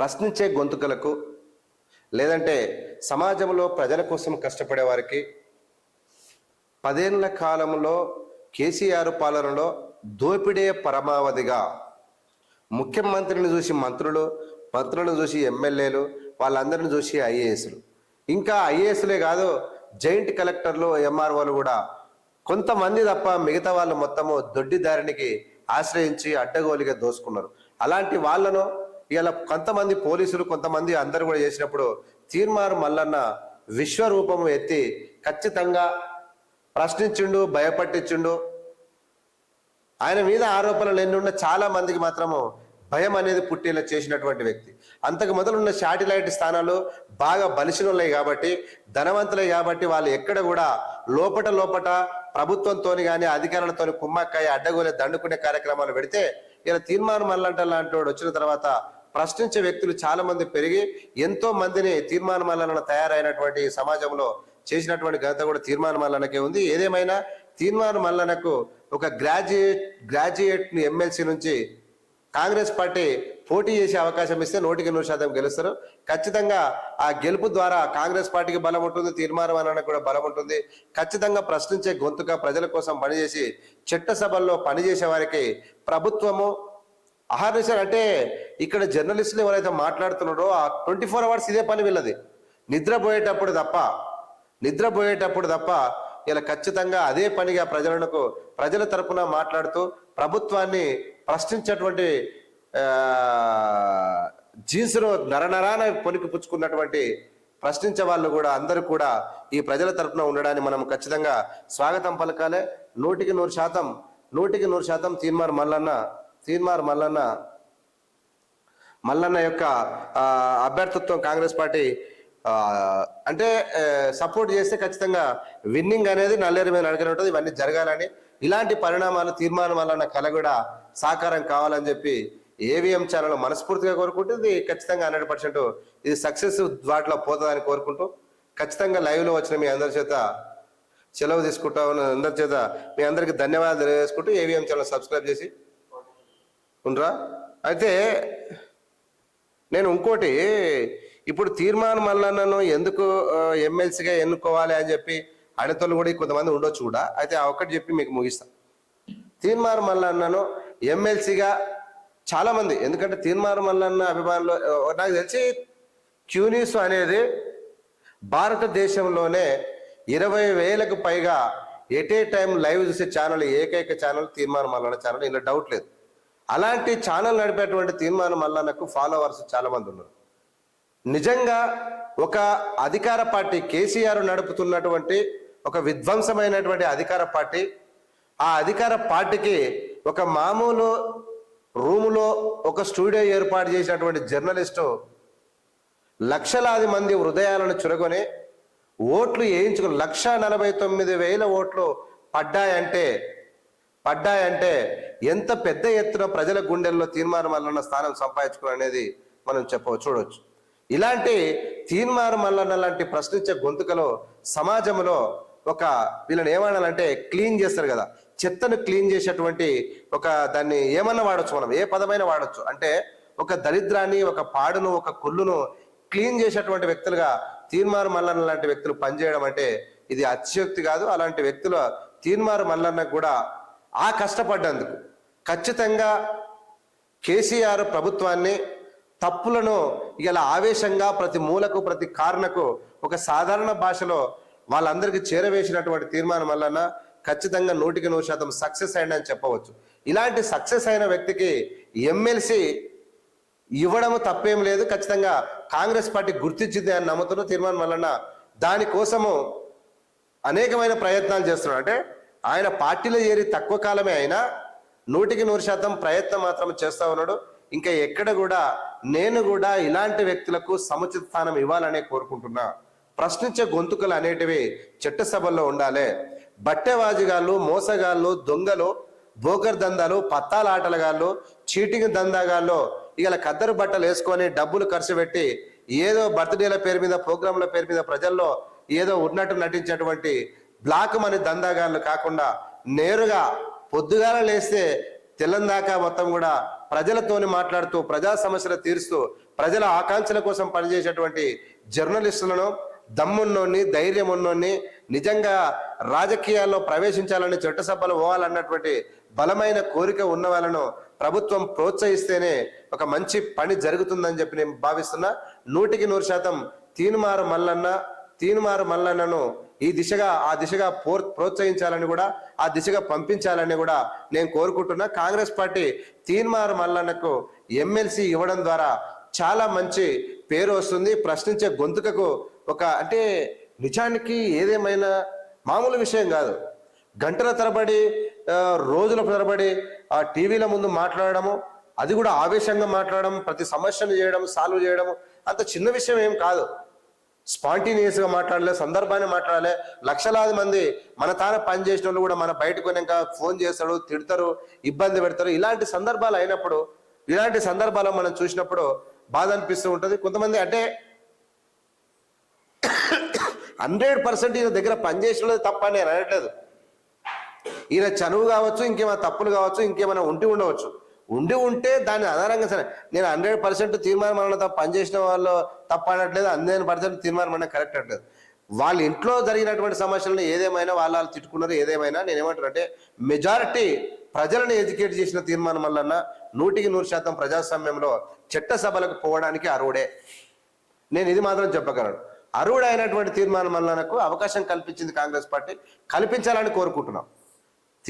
ప్రశ్నించే గొంతుకలకు లేదంటే సమాజంలో ప్రజల కోసం కష్టపడే వారికి పదేళ్ళ కాలంలో కేసీఆర్ పాలనలో దోపిడే పరమావధిగా ముఖ్యమంత్రిని చూసి మంత్రులు మంత్రులను చూసి ఎమ్మెల్యేలు వాళ్ళందరిని చూసి ఐఏఎస్లు. ఇంకా ఐఏఎస్లే కాదు జాయింట్ కలెక్టర్లు ఎంఆర్ఓలు కూడా. కొంతమంది తప్ప మిగతా వాళ్ళు మొత్తము దొడ్డిదారినికి ఆశ్రయించి అడ్డగోలిగా దోసుకున్నారు. అలాంటి వాళ్ళను ఇలా కొంతమంది పోలీసులు కొంతమంది అందరు కూడా చేసినప్పుడు తీర్మానం మల్లన్న విశ్వరూపము ఎత్తి ఖచ్చితంగా ప్రశ్నించిండు భయపట్టించిండు. ఆయన మీద ఆరోపణలు ఎన్ని ఉన్న చాలా మందికి మాత్రము భయం అనేది పుట్టేలా చేసినటువంటి వ్యక్తి. అంతకు మొదలున్న శాటిలైట్ స్థానాలు బాగా బలిసినోళ్ళయి కాబట్టి ధనవంతులే కాబట్టి వాళ్ళు ఎక్కడ కూడా లోపట లోపట ప్రభుత్వంతో కానీ అధికారులతో కుమ్మక్కాయ అడ్డగోలే దండుకునే కార్యక్రమాలు పెడితే ఇలా తీర్మానం మల్లంట లాంటి వాడు వచ్చిన తర్వాత ప్రశ్నించే వ్యక్తులు చాలా మంది పెరిగి ఎంతో మందిని తీర్మానమాలన మల్లన తయారైనటువంటి సమాజంలో చేసినటువంటి ఘనత కూడా తీర్మాన మల్లనకే ఉంది. ఏదేమైనా తీర్మాన మల్లనకు ఒక గ్రాడ్యుయేట్ గ్రాడ్యుయేట్ ఎమ్మెల్సీ నుంచి కాంగ్రెస్ పార్టీ పోటీ చేసే అవకాశం ఇస్తే నూటికి నూరు శాతం గెలుస్తారు. ఖచ్చితంగా ఆ గెలుపు ద్వారా కాంగ్రెస్ పార్టీకి బలం ఉంటుంది తీర్మానం అనడానికి కూడా బలం ఉంటుంది. ఖచ్చితంగా ప్రశ్నించే గొంతుగా ప్రజల కోసం పనిచేసి చట్టసభల్లో పనిచేసే వారికి ప్రభుత్వము అహర్నిశలు అంటే ఇక్కడ జర్నలిస్టులు ఎవరైతే మాట్లాడుతున్నారో ఆ ట్వంటీ ఫోర్ అవర్స్ ఇదే పని వీళ్ళది. నిద్రపోయేటప్పుడు తప్ప నిద్రపోయేటప్పుడు తప్ప ఇలా ఖచ్చితంగా అదే పనిగా ప్రజలకు ప్రజల తరపున మాట్లాడుతూ ప్రభుత్వాన్ని ప్రశ్నించేటువంటి జీన్స్ను నరనరాన పొనికి పుచ్చుకున్నటువంటి ప్రశ్నించే వాళ్ళు కూడా అందరూ కూడా ఈ ప్రజల తరపున ఉండడాన్ని మనం ఖచ్చితంగా స్వాగతం పలకాలే. నూటికి నూరు శాతం నూటికి నూరు శాతం తీర్మానం మల్లన్న తీన్మార్ మల్లన్న మల్లన్న యొక్క అభ్యర్థిత్వం కాంగ్రెస్ పార్టీ అంటే సపోర్ట్ చేస్తే ఖచ్చితంగా విన్నింగ్ అనేది నల్లేరు మీద నడకనే ఉంటుంది ఇవన్నీ జరగాలని. ఇలాంటి పరిణామాలు తీర్మానం వలన కల కూడా సాకారం కావాలని చెప్పి ఏవిఎం ఛానల్ మనస్ఫూర్తిగా కోరుకుంటుంది. ఖచ్చితంగా హండ్రెడ్ పర్సెంట్ ఇది సక్సెస్ వాటిలో పోతుందని కోరుకుంటూ ఖచ్చితంగా లైవ్లో వచ్చిన మీ అందరి చేత సెలవు తీసుకుంటా ఉన్న అందరి చేత మీ అందరికి ధన్యవాదాలు తెలియజేసుకుంటూ ఏవిఎం ఛానల్ సబ్స్క్రైబ్ చేసి ఉండరా? అయితే నేను ఇంకోటి ఇప్పుడు తీర్మానం మల్లన్నను ఎందుకు ఎమ్మెల్సీగా ఎన్నుకోవాలి అని చెప్పి అడతలు కూడా కొంతమంది ఉండొచ్చు కూడా. అయితే ఆ ఒక్కటి చెప్పి మీకు ముగిస్తాను తీర్మానం మల్లన్నను ఎమ్మెల్సీగా చాలా మంది ఎందుకంటే తీర్మానం మల్లన్న అభిమానులు నాకు తెలిసి క్యూనిస్ అనేది భారతదేశంలోనే ఇరవై వేలకు పైగా ఎట్ ఏ టైం లైవ్ చూసే ఛానల్ ఏకైక ఛానల్ తీర్మానం మల్లన్న ఛానల్ ఇందులో డౌట్ లేదు. అలాంటి ఛానల్ నడిపేటువంటి తీర్మానం మల్లన్నకు ఫాలోవర్స్ చాలా మంది ఉన్నారు. నిజంగా ఒక అధికార పార్టీ కేసీఆర్ నడుపుతున్నటువంటి ఒక విధ్వంసమైనటువంటి అధికార పార్టీ ఆ అధికార పార్టీకి ఒక మామూలు రూములో ఒక స్టూడియో ఏర్పాటు చేసినటువంటి జర్నలిస్టు లక్షలాది మంది హృదయాలను చురగొని ఓట్లు వేయించుకుని లక్ష నలభై తొమ్మిది వేల ఓట్లు పడ్డాయంటే పడ్డాయంటే ఎంత పెద్ద ఎత్తున ప్రజల గుండెల్లో తీర్మానం మల్లన్న స్థానం సంపాదించుకుని అనేది మనం చెప్పవచ్చు చూడవచ్చు ఇలాంటి తీర్మానం మల్లన్న లాంటి ప్రశ్నించే గొంతుకలో సమాజంలో ఒక వీళ్ళని ఏమనాలంటే క్లీన్ చేస్తారు కదా. చెత్తను క్లీన్ చేసేటువంటి ఒక దాన్ని ఏమన్నా వాడచ్చు మనం ఏ పదమైనా వాడచ్చు. అంటే ఒక దరిద్రాన్ని ఒక పాడును ఒక కుళ్ళును క్లీన్ చేసేటువంటి వ్యక్తులుగా తీర్మారు మల్లన్న లాంటి వ్యక్తులు పనిచేయడం అంటే ఇది అతిశయోక్తి కాదు. అలాంటి వ్యక్తుల తీర్మారు మల్లన్న కూడా ఆ కష్టపడ్డందుకు ఖచ్చితంగా కేసీఆర్ ప్రభుత్వాన్ని తప్పులను ఇలా ఆవేశంగా ప్రతి మూలకు ప్రతి కారణకు ఒక సాధారణ భాషలో వాళ్ళందరికీ చేరవేసినటువంటి తీర్మానం వలన ఖచ్చితంగా నూటికి నూరు శాతం సక్సెస్ అయిందని చెప్పవచ్చు. ఇలాంటి సక్సెస్ అయిన వ్యక్తికి ఎమ్మెల్సీ ఇవ్వడం తప్పేం లేదు. ఖచ్చితంగా కాంగ్రెస్ పార్టీ గుర్తించింది అని నమ్ముతున్న తీర్మానం వలన దానికోసము అనేకమైన ప్రయత్నాలు చేస్తున్నాడు. అంటే ఆయన పార్టీలో చేరి తక్కువ కాలమే అయినా నూటికి నూరు శాతం ప్రయత్నం మాత్రం చేస్తూ ఉన్నాడు. ఇంకా ఎక్కడ కూడా నేను కూడా ఇలాంటి వ్యక్తులకు సముచిత స్థానం ఇవ్వాలనే కోరుకుంటున్నా. ప్రశ్నించే గొంతుకలు అనేటివి చట్టసభల్లో ఉండాలి. బట్టెవాజిగాళ్ళు మోసగాళ్ళు దొంగలు బోకర్ దందాలు పత్తాల ఆటలగాళ్ళు చీటింగ్ దందాగాళ్ళు ఇలా కద్దరు బట్టలు వేసుకొని డబ్బులు ఖర్చు పెట్టి ఏదో బర్త్డేల పేరు మీద ప్రోగ్రాంల పేరు మీద ప్రజల్లో ఏదో ఉన్నట్టు నటించేటువంటి బ్లాక్ మనీ దందాగాళ్ళు కాకుండా నేరుగా పొద్దుగాల లేస్తే తెల్లందాకా మొత్తం కూడా ప్రజలతోని మాట్లాడుతూ ప్రజా సమస్యలు తీరుస్తూ ప్రజల ఆకాంక్షల కోసం పనిచేసేటువంటి జర్నలిస్టులను దమ్మున్నోని ధైర్యం ఉన్నోని నిజంగా రాజకీయాల్లో ప్రవేశించాలని చట్టసభలు పోవాలన్నటువంటి బలమైన కోరిక ఉన్న వాళ్ళను ప్రభుత్వం ప్రోత్సహిస్తేనే ఒక మంచి పని జరుగుతుందని చెప్పి నేను భావిస్తున్నా. నూటికి నూరు శాతం తీనుమారు మల్లన్న తీనుమారు మల్లన్నను ఈ దిశగా ఆ దిశగా పోర్ ప్రోత్సహించాలని కూడా ఆ దిశగా పంపించాలని కూడా నేను కోరుకుంటున్నా. కాంగ్రెస్ పార్టీ తీన్మారు మల్లన్నకు ఎమ్మెల్సీ ఇవ్వడం ద్వారా చాలా మంచి పేరు వస్తుంది. ప్రశ్నించే గొంతుకకు ఒక అంటే నిజానికి ఏదేమైనా మామూలు విషయం కాదు. గంటల తరబడి రోజుల తరబడి ఆ టీవీల ముందు మాట్లాడడము అది కూడా ఆవేశంగా మాట్లాడడం ప్రతి సమస్యను చేయడం సాల్వ్ చేయడం అంత చిన్న విషయం ఏం కాదు. స్పాంటేనియస్గా మాట్లాడలే సందర్భాన్ని మాట్లాడలే. లక్షలాది మంది మన తాన పని చేసిన వాళ్ళు కూడా మన బయటకు పోయినాక ఫోన్ చేస్తాడు తిడతారు ఇబ్బంది పెడతారు. ఇలాంటి సందర్భాలు అయినప్పుడు ఇలాంటి సందర్భాలు మనం చూసినప్పుడు బాధ అనిపిస్తూ ఉంటుంది. కొంతమంది అంటే హండ్రెడ్ పర్సెంట్ ఈయన దగ్గర పనిచేసిన తప్ప నేను అనట్లేదు. ఈయన చనువు కావచ్చు ఇంకేమైనా తప్పులు కావచ్చు ఇంకేమైనా ఉండి ఉండవచ్చు. ఉండి ఉంటే దాని ఆధారంగా సరే నేను హండ్రెడ్ పర్సెంట్ తీర్మానం అన్న తప్ప పనిచేసిన వాళ్ళు తప్ప అనట్లేదు హండ్రెడ్ పర్సెంట్ తీర్మానం అన్న కరెక్ట్ అంటలేదు వాళ్ళ ఇంట్లో జరిగినటువంటి సమస్యలను ఏదేమైనా వాళ్ళు వాళ్ళు తిట్టుకున్నారు ఏదేమైనా నేను ఏమంటానంటే మెజారిటీ ప్రజలను ఎడ్యుకేట్ చేసిన తీర్మానం వల్ల నూటికి నూరు శాతం ప్రజాస్వామ్యంలో చట్టసభలకు పోవడానికి అర్హుడే. నేను ఇది మాత్రం చెప్పగలను. అర్హుడైనటువంటి తీర్మానం వల్ల నాకు అవకాశం కల్పించింది కాంగ్రెస్ పార్టీ కల్పించాలని కోరుకుంటున్నాం.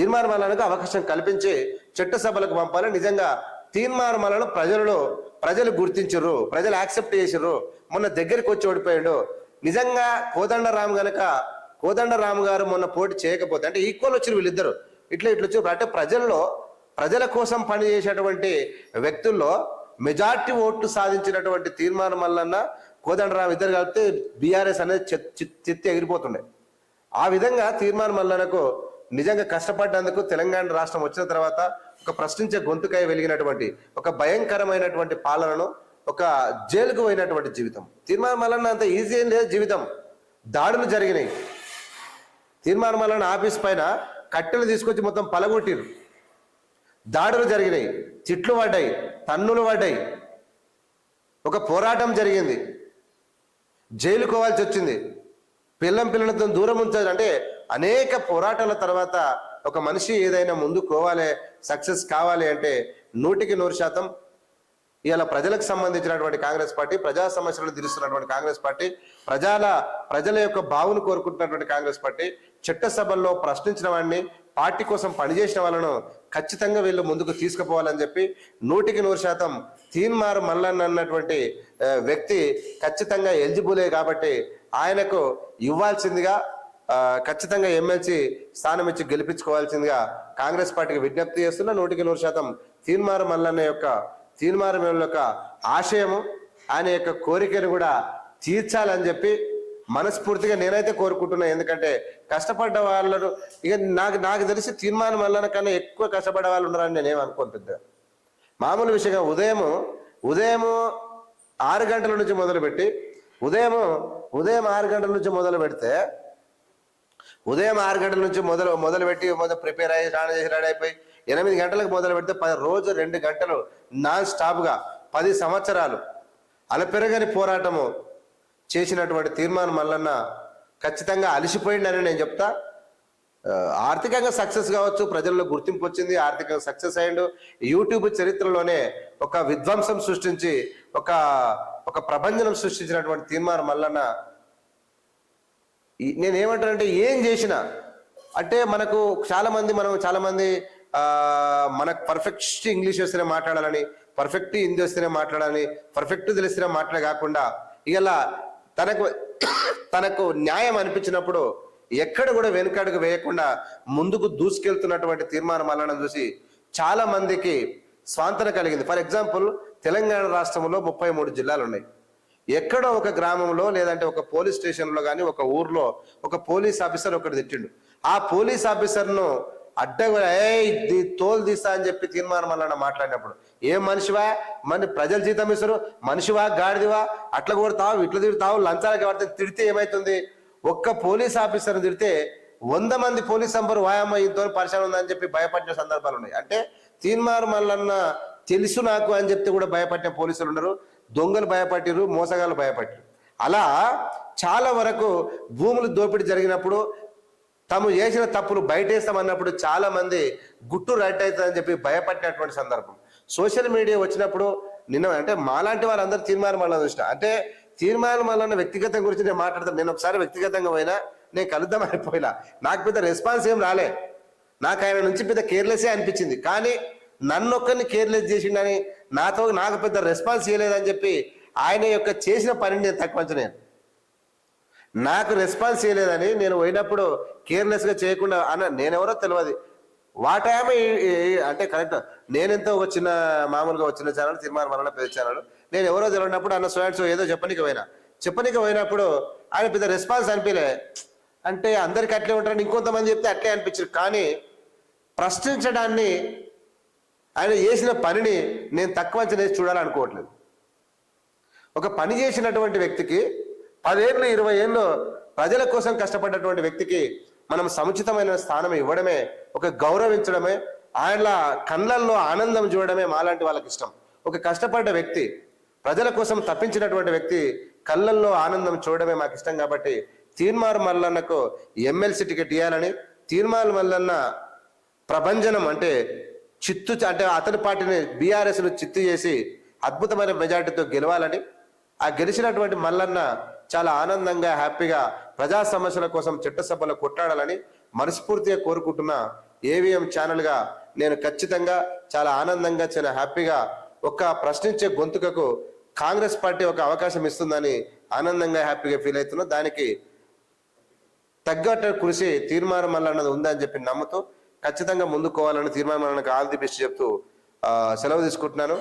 తీర్మానమాలకు అవకాశం కల్పించి చట్టసభలకు పంపాలి. నిజంగా తీర్మానమాలను ప్రజలలో ప్రజలు గుర్తించరు ప్రజలు యాక్సెప్ట్ చేసిర్రు. మొన్న దగ్గరికి వచ్చి ఓడిపోయాడు. నిజంగా కోదండరామ్ గనక కోదండరామ్ గారు మొన్న పోటీ చేయకపోతే అంటే ఈక్వల్ వచ్చారు వీళ్ళిద్దరు. ఇట్లా ఇట్లా వచ్చి అంటే ప్రజల్లో ప్రజల కోసం పనిచేసేటువంటి వ్యక్తుల్లో మెజార్టీ ఓట్లు సాధించినటువంటి తీర్మానం వల్లన్న కోదండరామ్ ఇద్దరు కలిపితే బీఆర్ఎస్ అనేది చెత్తి చిత్తి ఎగిరిపోతుండే. ఆ విధంగా తీర్మానం వల్లనకు నిజంగా కష్టపడ్డందుకు తెలంగాణ రాష్ట్రం వచ్చిన తర్వాత ఒక ప్రశ్నించే గొంతుకాయ వెలిగినటువంటి ఒక భయంకరమైనటువంటి పాలనను ఒక జైలుకు పోయినటువంటి జీవితం. తీర్మాన మల్లన్న అంత ఈజీ ఏం లేదు జీవితం. దాడులు జరిగినాయి. తీర్మాన మల్లన్న ఆఫీస్ పైన కట్టెలు తీసుకొచ్చి మొత్తం పలగొట్టిరు దాడులు జరిగినాయి. తిట్లు పడ్డాయి. తన్నులు పడ్డాయి. ఒక పోరాటం జరిగింది. జైలుకోవాల్సి వచ్చింది. పిల్లం పిల్లలతో దూరం ఉంచాలి అంటే అనేక పోరాటాల తర్వాత ఒక మనిషి ఏదైనా ముందు కోవాలి సక్సెస్ కావాలి అంటే నూటికి నూరు శాతం ఇవాళ ప్రజలకు సంబంధించినటువంటి కాంగ్రెస్ పార్టీ ప్రజా సమస్యలను తీరుస్తున్నటువంటి కాంగ్రెస్ పార్టీ ప్రజల ప్రజల యొక్క బావును కోరుకుంటున్నటువంటి కాంగ్రెస్ పార్టీ చట్టసభల్లో ప్రశ్నించిన వాడిని పార్టీ కోసం పనిచేసిన వాళ్ళను ఖచ్చితంగా వీళ్ళు ముందుకు తీసుకుపోవాలని చెప్పి నూటికి నూరు శాతం తీన్మారు మల్లన్న అన్నటువంటి వ్యక్తి ఖచ్చితంగా ఎలిజిబులే కాబట్టి ఆయనకు ఇవ్వాల్సిందిగా ఖచ్చితంగా ఎమ్మెల్సీ స్థానం ఇచ్చి గెలిపించుకోవాల్సిందిగా కాంగ్రెస్ పార్టీకి విజ్ఞప్తి చేస్తున్న నూటికి నూరు శాతం తీన్మారు మల్లన్న యొక్క తీర్మాన యొక్క ఆశయము ఆయన యొక్క కోరికను కూడా తీర్చాలని చెప్పి మనస్ఫూర్తిగా నేనైతే కోరుకుంటున్నా. ఎందుకంటే కష్టపడ్డ వాళ్ళను ఇక నాకు నాకు తెలిసి తీర్మానం వల్ల కన్నా ఎక్కువ కష్టపడే వాళ్ళు ఉన్నారని నేనేం అనుకోను పెద్ద మామూలు విషయంగా ఉదయము ఉదయము ఆరు గంటల నుంచి మొదలుపెట్టి ఉదయము ఉదయం ఆరు గంటల నుంచి మొదలు పెడితే ఉదయం ఆరు గంటల నుంచి మొదలు మొదలుపెట్టి మొదలు ప్రిపేర్ అయ్యి స్నానం చేసి రెడీ అయిపోయి ఎనిమిది గంటలకు మొదలు పెడితే పది రోజు రెండు గంటలు నాన్ స్టాప్గా పది సంవత్సరాలు అలపెరగని పోరాటము చేసినటువంటి తీర్మానం మల్లన్న ఖచ్చితంగా అలసిపోయిండని నేను చెప్తా. ఆర్థికంగా సక్సెస్ కావచ్చు ప్రజల్లో గుర్తింపు వచ్చింది ఆర్థికంగా సక్సెస్ అయ్యిండు. యూట్యూబ్ చరిత్రలోనే ఒక విధ్వంసం సృష్టించి ఒక ఒక ప్రభంజనం సృష్టించినటువంటి తీర్మానం మల్లన్న ఈ- నేను ఏమంటానంటే ఏం చేసినా అంటే మనకు చాలా మంది మనం చాలా మంది మనకు పర్ఫెక్ట్ ఇంగ్లీష్ వస్తేనే మాట్లాడాలని పర్ఫెక్ట్ హిందీ వస్తేనే మాట్లాడాలని పర్ఫెక్ట్ తెలిస్తేనే మాట్లాడే కాకుండా ఇలా తనకు తనకు న్యాయం అనిపించినప్పుడు ఎక్కడ కూడా వెనుకడుగు వేయకుండా ముందుకు దూసుకెళ్తున్నటువంటి తీర్మానం వలన చూసి చాలా మందికి స్వాంతన కలిగింది. ఫర్ ఎగ్జాంపుల్ తెలంగాణ రాష్ట్రంలో ముప్పై మూడు జిల్లాలు ఉన్నాయి ఎక్కడో ఒక గ్రామంలో లేదంటే ఒక పోలీస్ స్టేషన్లో కానీ ఒక ఊర్లో ఒక పోలీస్ ఆఫీసర్ ఒకటి తిట్టిండు. ఆ పోలీస్ ఆఫీసర్ను అడ్డగా ఏ తోలు తీస్తా అని చెప్పి తీర్మానం వలన మాట్లాడినప్పుడు. ఏ మనిషివా? మన ప్రజలు జీతం ఇస్తారు? మనిషివా? గాడిదివా? అట్లా కొడతావు? ఇట్లా తిడతావు? లంచాలకి పడితే తిడితే ఏమైతుంది? ఒక్క పోలీస్ ఆఫీసర్ని తిడితే వంద మంది పోలీస్ సంబరు వాయమ్మ ఇంతో పరిశ్రమ ఉందని చెప్పి భయపడిన సందర్భాలు ఉన్నాయి. అంటే తీన్మార్ మల్లన్న తెలుసు నాకు అని చెప్తే కూడా భయపడిన పోలీసులు ఉండరు. దొంగలు భయపట్టిరు మోసగాళ్ళు భయపట్టిరు అలా చాలా వరకు భూములు దోపిడీ జరిగినప్పుడు తాము చేసిన తప్పులు బయటేస్తామన్నప్పుడు చాలామంది గుట్టు రైట్ అవుతుందని చెప్పి భయపడినటువంటి సందర్భం. సోషల్ మీడియా వచ్చినప్పుడు నిన్న అంటే మాలాంటి వాళ్ళందరూ తీర్మానం వల్ల చూసిన. అంటే తీర్మానం వల్ల వ్యక్తిగతం గురించి నేను మాట్లాడతాను నేను ఒకసారి వ్యక్తిగతంగా పోయినా నేను కలుద్దాం అయిపోయినా. నాకు పెద్ద రెస్పాన్స్ ఏం రాలే. నాకు ఆయన నుంచి పెద్ద కేర్లెస్సే అనిపించింది. కానీ నన్ను ఒక్కరిని కేర్లెస్ చేసిండని నాతో నాకు పెద్ద రెస్పాన్స్ చేయలేదని చెప్పి ఆయన యొక్క చేసిన పనిని నేను తక్కువ నేను. నాకు రెస్పాన్స్ చేయలేదని నేను పోయినప్పుడు కేర్లెస్గా చేయకుండా అన్న నేనెవరో తెలియదు వాట్ యామ్ అంటే కరెక్ట్ నేనెంతో ఒక చిన్న మామూలుగా వచ్చిన ఛానల్ తీర్మానం వలన పెద్ద ఛానల్ నేను ఎవరో తెలియనప్పుడు అన్న స్టూడెంట్స్ ఏదో చెప్పనీకి పోయినా. చెప్పనీకి పోయినప్పుడు ఆయన పెద్ద రెస్పాన్స్ అనిపించలే అంటే అందరికి అట్లే ఉంటారని ఇంకొంతమంది చెప్తే అట్లే అనిపించారు. కానీ ప్రశ్నించడాన్ని ఆయన చేసిన పనిని నేను తక్కువ అంచనా వేసి చూడాలనుకోవట్లేదు ఒక పని చేసినటువంటి వ్యక్తికి పదేళ్ళు ఇరవై ఏళ్ళు ప్రజల కోసం కష్టపడ్డటువంటి వ్యక్తికి మనం సముచితమైన స్థానం ఇవ్వడమే ఒక గౌరవించడమే ఆయన కళ్ళల్లో ఆనందం చూడడమే మాలాంటి వాళ్ళకి ఇష్టం. ఒక కష్టపడ్డ వ్యక్తి ప్రజల కోసం తప్పించినటువంటి వ్యక్తి కళ్ళల్లో ఆనందం చూడడమే మాకు ఇష్టం కాబట్టి తీర్మార్ మల్లన్నకు ఎమ్మెల్సీ టికెట్ ఇవ్వాలని తీర్మార్ మల్లన్న ప్రభంజనం అంటే చిత్తు అంటే అతని పార్టీని బీఆర్ఎస్ను చిత్తు చేసి అద్భుతమైన మెజార్టీతో గెలవాలని ఆ గెలిచినటువంటి మల్లన్న చాలా ఆనందంగా హ్యాపీగా ప్రజా సమస్యల కోసం చట్టసభలో కొట్లాడాలని మనస్ఫూర్తిగా కోరుకుంటున్న ఏవిఎం ఛానల్గా నేను ఖచ్చితంగా చాలా ఆనందంగా చాలా హ్యాపీగా ఒక ప్రశ్నించే గొంతుకకు కాంగ్రెస్ పార్టీ ఒక అవకాశం ఇస్తుందని ఆనందంగా హ్యాపీగా ఫీల్ అవుతున్నా. దానికి తగ్గట్టు కృషి తీర్మానం మల్లన్నది ఉందని చెప్పి నమ్ముతూ ఖచ్చితంగా ముందుకోవాలని తీర్మానం అన్నకు ఆల్ ది బెస్ట్ చెప్తూ ఆ, సెలవు తీసుకుంటున్నాను.